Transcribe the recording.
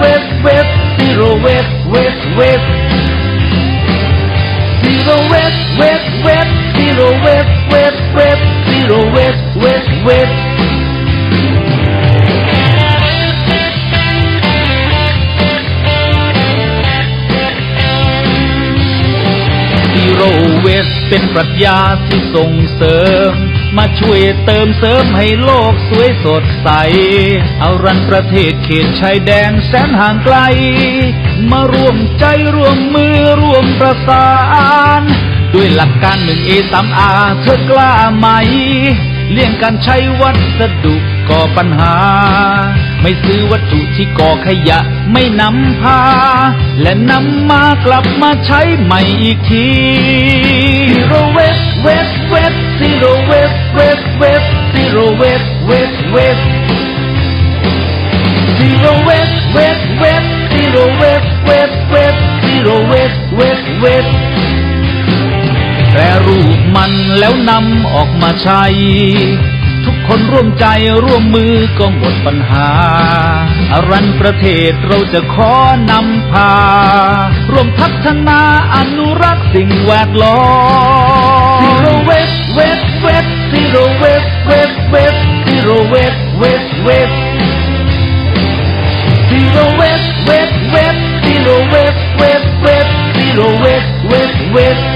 ว็เว็ซีโร่เว็เว็เว็ซีโร่เว็เว็เว็ซีโร่เว็เว็เว็ซีโร่เว็เว็เว็บโรเวสเป็นปรัชญาที่ส่งเสริม มาช่วยเติมเสริมให้โลกสวยสดใส เอารันประเทศเขตชายแดนแสนห่างไกล มาร่วมใจร่วมมือร่วมประสาน ด้วยหลักการหนึ่งเอสามอาเธอกล้าไหม เลี่ยงการใช้วัสดุก่อปัญหา ไม่ซื้อวัตถุที่ก่อขยะไม่นำพา และนำมากลับมาใช้ใหม่อีกที Waste waste waste Zero waste waste waste Zero waste waste waste Zero waste waste waste แปรรูปมันแล้วนำออกมาใช้ ทุกคนร่วมใจร่วมมือก็หมดปัญหาอารันประเทศเราจะขอนำพา ร่วมพัฒนาอนุรักษ์สิ่งแวดล้อม whip, whip, whip. Feel the whip, whip, whip. Feel the whip, whip, whip. Feel the whip, whip, whip.